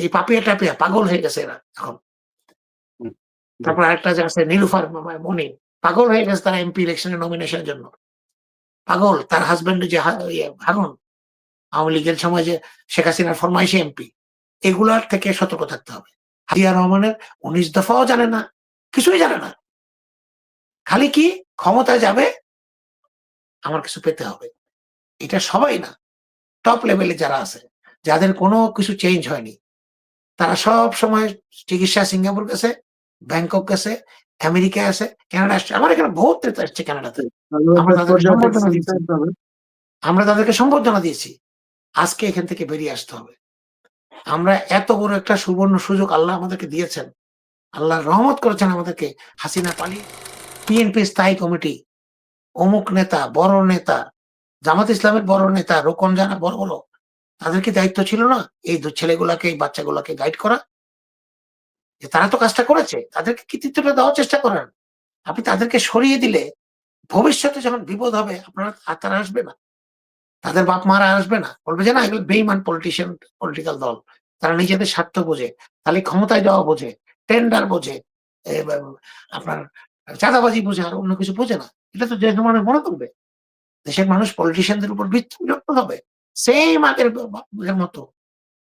এই পাপিয়া টাপিয়া পাগল হয়ে গেছে এরা এখন। তারপর আরেকটা যে আছে নীলুফার মনি পাগল হয়ে গেছে তারা এমপি ইলেকশনে নমিনেশনের জন্য। পাগল তার হাজবেন্ড যে ইয়ে, হারুন আওয়ামী লীগের সময় যে শেখ হাসিনার ফরমাইশে এমপি এগুলার থেকে সতর্ক থাকতে হবে। হাজিয়া রহমানের উনিশ দফাও জানে না কিছুই জানে না। খালি কি ক্ষমতায় যাবে আমার কিছু পেতে হবে। এটা সবাই না টপ লেভেলে যারা আছে যাদের কোনো কিছু চেঞ্জ হয়নি তারা সব সময় চিকিৎসা সিঙ্গাপুর গেছে ব্যাংকক গেছে আমেরিকা আছে কানাডা আসছে। আমার এখানে বহুত নেতা আসছে কানাডাতে। আমরা তাদেরকে সম্বর্ধনা দিয়েছি। আজকে এখান থেকে বেরিয়ে আসতে হবে। আমরা এত বড় একটা সুবর্ণ সুযোগ আল্লাহ আমাদেরকে দিয়েছেন। আল্লাহ রহমত করেছেন আমাদেরকে। হাসিনা পালিয়ে পিএনপি স্থায়ী কমিটি অমুক নেতা বড় নেতা জামাত ইসলামের বড় নেতা রোকন জানা বড় বড়। তাদের কি দায়িত্ব ছিল না এই ছেলেগুলাকে, এই বাচ্চাগুলাকে গাইড করা। যে তারা তো কাজটা করেছে, তাদেরকে কৃতিত্বটা দেওয়ার চেষ্টা করেন। আপনি তাদেরকে সরিয়ে দিলে ভবিষ্যতে যখন বিপদ হবে, আপনারা আর তারা আসবে না। তাদের বাপ মারা আসবে না। বলবে যে না, এগুলো বেইমান পলিটিশিয়ান পলিটিক্যাল দল। তারা নিজেদের স্বার্থ বোঝে, তাহলে ক্ষমতায় যাওয়া বোঝে টেন্ডার বোঝে আপনার চাঁদাবাজি বোঝে, আর অন্য কিছু বোঝে না। এটা তো দেশের মানুষ মনে করবে। দেশের মানুষ পলিটিশিয়ানদের উপর বিরক্ত হবে। সেম আগের মতো।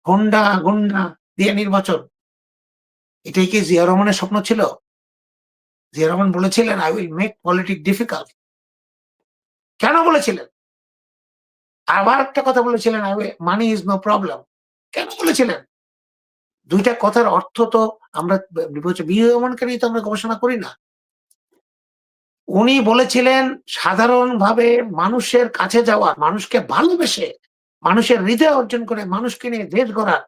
গুন্ডা গুন্ডা, দিয়ে নির্বাচন। এটাই কি জিয়া রহমানের স্বপ্ন ছিল? জিয়া রহমান বলেছিলেন I will make politics difficult কেন বলেছিলেন? আবার একটা কথা বলেছিলেন মানি ইজ নো প্রবলেম কেন বলেছিলেন? দুইটা কথার অর্থ তো আমরা বিয়ে রহমানকে নিয়ে তো আমরা গবেষণা করি না। উনি বলেছিলেন, সাধারণভাবে মানুষের কাছে যাওয়া, মানুষকে ভালোবেসে মানুষের হৃদয় অর্জন করে মানুষকে নিয়ে দেশ গড়ার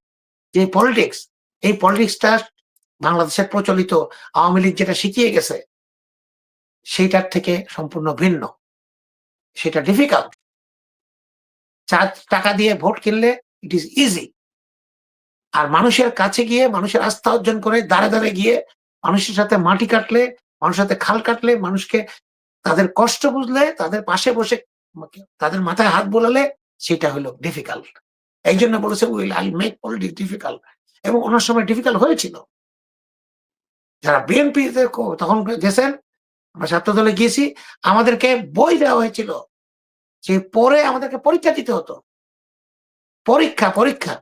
যে পলিটিক্স এই পলিটিক্সটা বাংলাদেশের প্রচলিত আওয়ামী লীগ যেটা শিখিয়ে গেছে, সেইটার থেকে সম্পূর্ণ ভিন্ন। সেটা ডিফিকাল্ট চার টাকা দিয়ে ভোট কিনলে ইট ইজ ইজি আর মানুষের কাছে গিয়ে, মানুষের আস্থা অর্জন করে দাঁড়ে দাঁড়ে গিয়ে মানুষের সাথে মাটি কাটলে, মানুষের সাথে খাল কাটলে, মানুষকে তাদের কষ্ট বুঝলে, তাদের পাশে বসে তাদের মাথায় হাত বোলালে সেটা হলো ডিফিকাল্ট এই জন্য বলেছে will I make politics difficult এবং ওনার সময় ডিফিকাল্ট হয়েছিল। যারা বিএনপি তখন গেছেন, আমরা ছাত্র দলে গিয়েছি, আমাদেরকে বই দেওয়া হয়েছিল। যে পরে আমাদেরকে পরীক্ষা দিতে হতো। পরীক্ষা পরীক্ষা।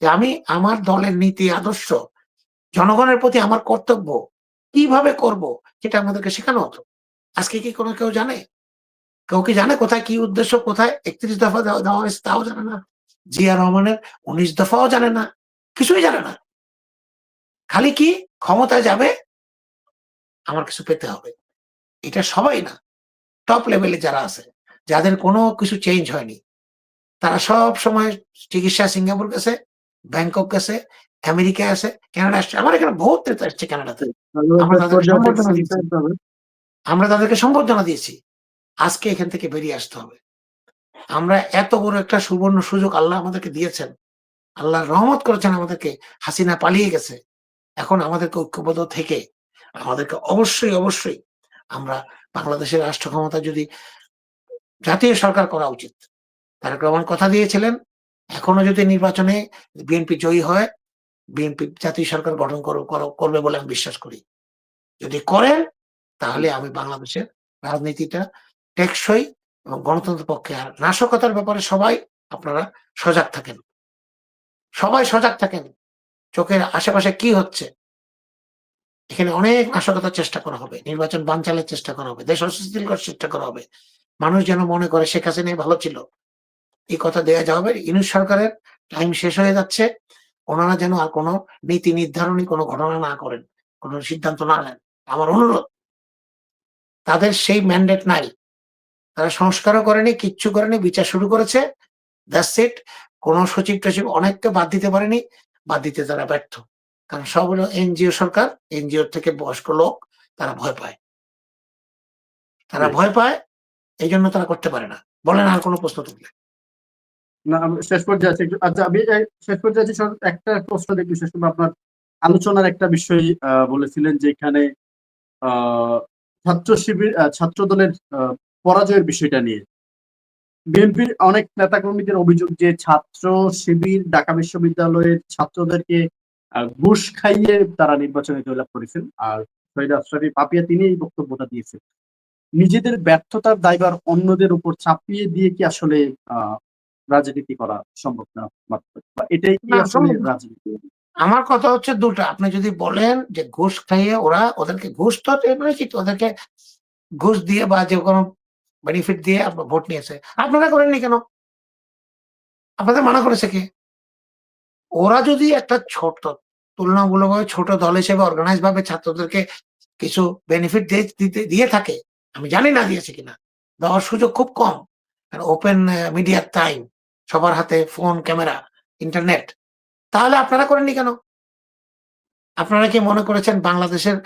যে আমি, আমার দলের নীতি, আদর্শ, জনগণের প্রতি আমার কর্তব্য, কীভাবে করব, সেটা আমাদেরকে শেখানো হতো। আজকে কি কোনো কেউ জানে? কেউ কি জানে কোথায় কি উদ্দেশ্য কোথায়? একত্রিশ দফা দেওয়া হয়েছে তাও জানে না। জিয়া রহমানের উনিশ দফাও জানে না কিছুই জানে না। খালি কি ক্ষমতায় যাবে আমার কিছু পেতে হবে। এটা সবাই না টপ লেভেলে যারা আছে যাদের কোনো কিছু চেঞ্জ হয়নি। তারা সব সময় চিকিৎসা সিঙ্গাপুর গেছে ব্যাংকক গেছে আমেরিকায় আছে কানাডা আসছে। আমার এখানে বহুত নেতা আসছে কানাডাতে। আমরা তাদেরকে সম্বর্ধনা দিয়েছি। আজকে এখান থেকে বেরিয়ে আসতে হবে। আমরা এত বড় একটা সুবর্ণ সুযোগ আল্লাহ আমাদেরকে দিয়েছেন। আল্লাহ রহমত করেছেন আমাদেরকে। হাসিনা পালিয়ে গেছে। এখন আমাদেরকে ঐক্যবদ্ধ থেকে আমাদেরকে অবশ্যই অবশ্যই আমরা বাংলাদেশের রাষ্ট্র ক্ষমতা যদি জাতীয় সরকার করা উচিত। তারেক রহমান কথা দিয়েছিলেন, এখনও যদি নির্বাচনে বিএনপি জয়ী হয়, বিএনপি জাতীয় সরকার গঠন কর- কর- করবে বলে আমি বিশ্বাস করি। যদি করেন, তাহলে আমি বাংলাদেশের রাজনীতিটা টেকসই এবং গণতন্ত্রের পক্ষে আর নাশকতার ব্যাপারে সবাই আপনারা সজাগ থাকেন। সবাই সজাগ থাকেন। চোখের আশেপাশে কি হচ্ছে? এখানে অনেক নাশকতার চেষ্টা করা হবে। নির্বাচন বানচালের চেষ্টা করা হবে। দেশ অস্থিতিল করার চেষ্টা করা হবে। মানুষ যেন মনে করে শেখ হাসিনাই ভালো ছিল। এই কথা দেওয়া যাবে। ইউনুস সরকারের টাইম শেষ হয়ে যাচ্ছে। ওনারা যেন আর কোনো নীতি নির্ধারণী কোনো ঘটনা না করেন, কোনো সিদ্ধান্ত না নেন। আমার অনুরোধ, তাদের সেই ম্যান্ডেট নাই। তারা সংস্কারও করেনি কিচ্ছু করেনি বিচার শুরু করেছে। দ্যাটস ইট কোন সচিব টচিব অনেককে বাদ দিতে পারেনি বাদ দিতে তারা ব্যর্থ। কারণ সব হলো এনজিও সরকার এনজিও থেকে বয়স্ক লোক তারা ভয় পায়। তারা ভয় পায় এই জন্য তারা করতে পারে না। বলেন আর কোনো প্রশ্ন তুললে না আমি শেষ পর্যায়ে আছি। আচ্ছা আমি শেষ পর্যায়ে আছি একটা প্রশ্ন দেখি শেষ আপনার আলোচনার একটা বিষয় আহ, বলেছিলেন যে এখানে আহ, ছাত্র শিবির ছাত্র দলের পরাজয়ের বিষয়টা নিয়ে। বিএনপির অনেক নেতাকর্মীদের অভিযোগ যে ছাত্র শিবির ঢাকা বিশ্ববিদ্যালয়ের ছাত্রদেরকে ঘুষ খাইয়ে তারা নির্বাচনে জয়লাভ করেছেন। আর শহীদ আশরাফি পাপিয়া তিনি এই বক্তব্যটা দিয়েছেন। নিজেদের ব্যর্থতার দায়ভার অন্যদের উপর চাপিয়ে দিয়ে কি আসলে আহ, রাজনীতি করা সম্ভব না? এটাই কি আসলে রাজনীতি? আমার কথা হচ্ছে দুটো। আপনি যদি বলেন যে ঘুষ খাইয়ে ওরা ওদেরকে ঘুষ তো কি? ওদেরকে ঘুষ দিয়ে বা যে কোনো বেনিফিট দিয়ে ভোট নিয়েছে। আপনারা করেননি কেন? আপনাদের মানা করেছে কে? ওরা যদি একটা ছোট, তুলনামূলকভাবে ছোট দল হিসেবে অর্গানাইজ ভাবে ছাত্রদেরকে কিছু বেনিফিট দিতে, দিয়ে থাকে, আমি জানি না দিয়েছে কিনা। দেওয়ার সুযোগ খুব কম। ওপেন মিডিয়ার টাইম সবার হাতে ফোন ক্যামেরা ইন্টারনেট তাহলে আপনারা করেননি কেন? আপনারা কি মনে করেছেন বাংলাদেশের,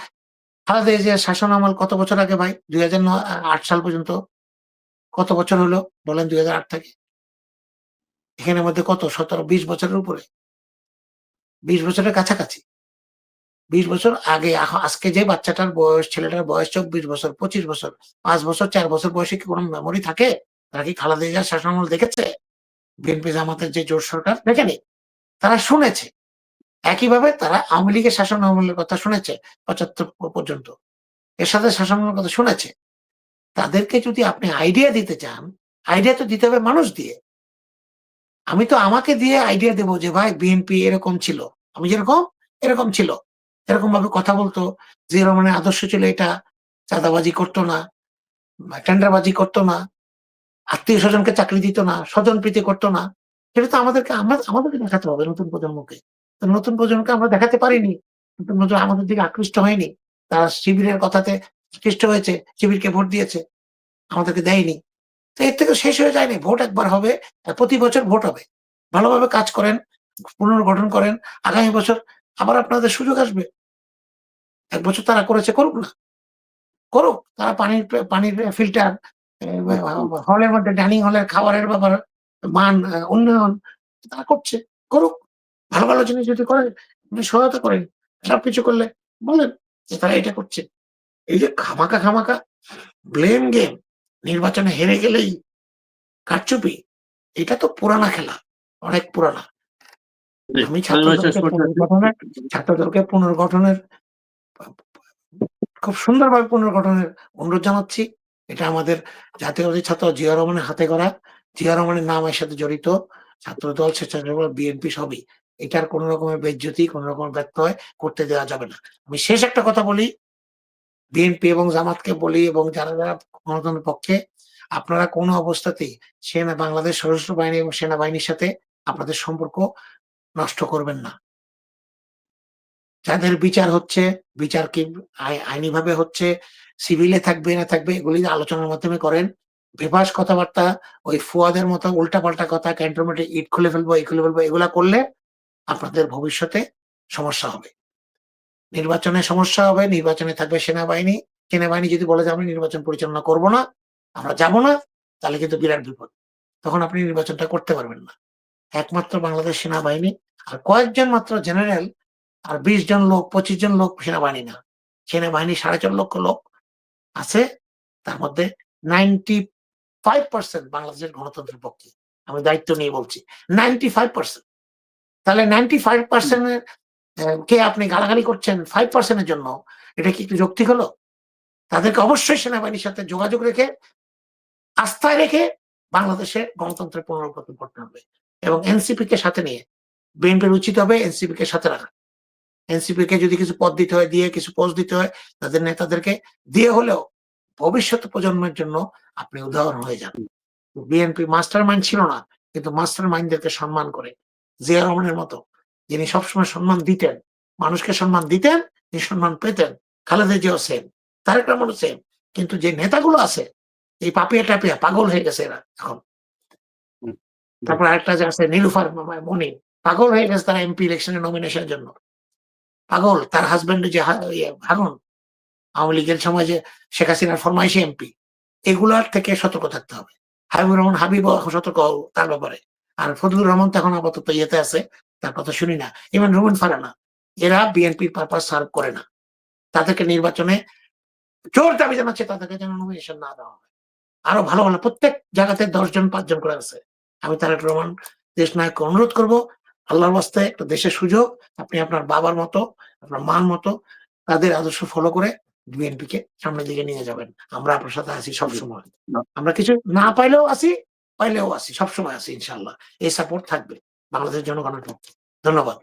খালেদা জিয়ার শাসন আমল কত বছর আগে ভাই? দুই সাল পর্যন্ত। কত বছর হলো বলেন দুই হাজার আট থেকে? এখানের মধ্যে কত? সতেরো, বিশ বছরের উপরে। বিশ বছরের কাছাকাছি। বিশ বছর আগে আজকে যে বাচ্চাটার বয়স, ছেলেটার বয়স চব্বিশ বছর, পঁচিশ বছর, পাঁচ বছর, চার বছর বয়সে কি কোনো মেমোরি থাকে? তারা কি খালেদা জিয়ার শাসন আমল দেখেছে? বিএনপি জামাতের যে জোট সরকার দেখেনি? তারা শুনেছে। একইভাবে তারা আওয়ামী লীগের শাসন আমলের কথা শুনেছে, পঁচাত্তর পর্যন্ত। এর সাথে শাসন কথা শুনেছে। তাদেরকে যদি আপনি আইডিয়া দিতে চান আইডিয়া তো দিতে হবে মানুষ দিয়ে। আমি তো আমাকে দিয়ে আইডিয়া দেবো যে, ভাই বিএনপি এরকম ছিল। আমি যেরকম, এরকম ছিল। এরকম ভাবে কথা বলতো যে রকমের আদর্শ ছিল এটা, চাঁদাবাজি করতো না টেন্ডারবাজি করতো না, আত্মীয় স্বজনকে চাকরি দিত না, স্বজন প্রীতি করতো না। সেটা তো আমাদেরকে আমরা আমাদেরকে দেখাতে হবে নতুন প্রজন্মকে। নতুন প্রজন্মকে আমরা দেখাতে পারিনি। নতুন প্রজন্ম আমাদের দিকে আকৃষ্ট হয়নি। তারা শিবিরের কথাতে আকৃষ্ট হয়েছে, শিবিরকে ভোট দিয়েছে, আমাদেরকে দেয়নি। তো এর থেকে শেষ হয়ে যায়নি, ভোট একবার হবে প্রতি বছর ভোট হবে। ভালোভাবে কাজ করেন, পুনর্গঠন করেন, আগামী বছর আবার আপনাদের সুযোগ আসবে। এক বছর তারা করেছে করুক না। করুক, তারা পানির পানির ফিল্টার হলের মধ্যে, ডাইনিং হলের খাবারের ব্যাপার, মান উন্নয়ন, তারা করছে, করুক। ভালো ভালো জিনিস যদি করেন আপনি সহায়তা করেন সবকিছু করলে বলেন যে তারা এটা করছে। এই যে খামাকা খামাকা ব্লেম গেম নির্বাচনে হেরে গেলেই কারচুপি এটা তো পুরানা খেলা অনেক পুরানা। আমি ছাত্রদলকে পুনর্গঠনের পুনর্গঠনের খুব সুন্দরভাবে পুনর্গঠনের অনুরোধ জানাচ্ছি। এটা আমাদের জাতীয়বাদী ছাত্র জিয়া রহমানের হাতে করা জিয়া রহমানের নাম এর সাথে জড়িত ছাত্রদল স্বেচ্ছাসেবক বিএনপি সবই। এটার কোন রকমের বেজ্জতি কোন রকমের ব্যত্যয় করতে দেওয়া যাবে না। আমি শেষ একটা কথা বলি বিএনপি এবং জামাতকে বলি এবং যারা যারা গণতন্ত্রের পক্ষে, আপনারা কোনো অবস্থাতেই সেনা, বাংলাদেশ সশস্ত্র বাহিনী এবং সেনাবাহিনীর সাথে আপনাদের সম্পর্ক নষ্ট করবেন না। যাদের বিচার হচ্ছে, বিচার কি আইনি ভাবে হচ্ছে, সিভিলে থাকবে, না থাকবে, এগুলি আলোচনার মাধ্যমে করেন। বেবাস কথাবার্তা, ওই ফুয়াদের মতো উল্টাপাল্টা কথা ক্যান্টনমেন্টে ইট খুলে ফেলব, এই খুলে ফেলব, এগুলা করলে আপনাদের ভবিষ্যতে সমস্যা হবে। নির্বাচনে সমস্যা হবে, নির্বাচনে থাকবে সেনাবাহিনী। সেনাবাহিনী যদি বলে যে আমি নির্বাচন পরিচালনা করব না, আমরা যাব না, তাহলে কিন্তু বিরাট বিপদ। তখন আপনি নির্বাচনটা করতে পারবেন না। একমাত্র বাংলাদেশ সেনাবাহিনী আর কয়েকজন মাত্র জেনারেল আর বিশ জন লোক, পঁচিশ জন লোক সেনাবাহিনী না। সেনাবাহিনী সাড়ে চার লক্ষ লোক আছে। তার মধ্যে নাইনটি ফাইভ পার্সেন্ট বাংলাদেশের গণতন্ত্রের পক্ষে। আমি দায়িত্ব নিয়ে বলছি। নাইনটি ফাইভ পার্সেন্ট তাহলে নাইনটি ফাইভ পার্সেন্টের কে আপনি গালাগালি করছেন ফাইভ পার্সেন্টের জন্য, এটা কি একটু যৌক্তিক হলো? তাদেরকে অবশ্যই সেনাবাহিনীর সাথে যোগাযোগ রেখে, আস্থায় রেখে বাংলাদেশে গণতন্ত্রের পুনরুত্থান করতে হবে এবং এনসিপি কে সাথে নিয়ে বিএনপির উচিত হবে এনসিপি কে সাথে রাখা। এনসিপি কে যদি কিছু পদ দিতে হয়, দিয়ে কিছু পোস্ট দিতে হয়, তাদের নেতাদেরকে দিয়ে হলেও ভবিষ্যৎ প্রজন্মের জন্য আপনি উদাহরণ হয়ে যান। বিএনপি মাস্টার মাইন্ড ছিল না, কিন্তু মাস্টার মাইন্ডদেরকে সম্মান করে জিয়া রহমানের মতো যিনি সবসময় সম্মান দিতেন মানুষকে সম্মান দিতেন তিনি সম্মান পেতেন। খালেদা জিয়াও সেম তারেক রহমানও সেম কিন্তু যে নেতাগুলো আছে এই পাপিয়া টাপিয়া পাগল হয়ে গেছে এরা এখন। তারপর আরেকটা যে আছে নীলুফার মনি পাগল হয়ে গেছে তারা এমপি ইলেকশনের নমিনেশনের জন্য। পাগল তার হাজবেন্ড যে হারুন আওয়ামী লীগের সময় যে শেখ হাসিনার ফরমাইশি এমপি এগুলার থেকে সতর্ক থাকতে হবে। হাবিবুর রহমান হাবিব সতর্ক তার ব্যাপারে। আর ফজলুর রহমান তখন আপাতত ইয়েতে আছে তার কথা শুনি না। ইভেন রুবেন ফারানা এরা বিএনপির পারপাস সার্ভ করে না। তাদেরকে নির্বাচনে জোর দাবি জানাচ্ছে তাদেরকে যেন নমিনেশন না দেওয়া হয়। আরও ভালো ভালো প্রত্যেক জায়গাতে দশজন পাঁচজন করে আছে। আমি তারেক রহমান দেশ নায়ককে অনুরোধ করব আল্লাহর বাস্তে একটা দেশের সুযোগ আপনি আপনার বাবার মতো আপনার মার মতো তাদের আদর্শ ফলো করে বিএনপি কে সামনের দিকে নিয়ে যাবেন। আমরা আপনার সাথে আছি সবসময়। আমরা কিছু না পাইলেও আছি পাইলেও আছি সবসময় আছি ইনশাল্লাহ এই সাপোর্ট থাকবে। বাংলাদেশের জনগণের পক্ষে। ধন্যবাদ।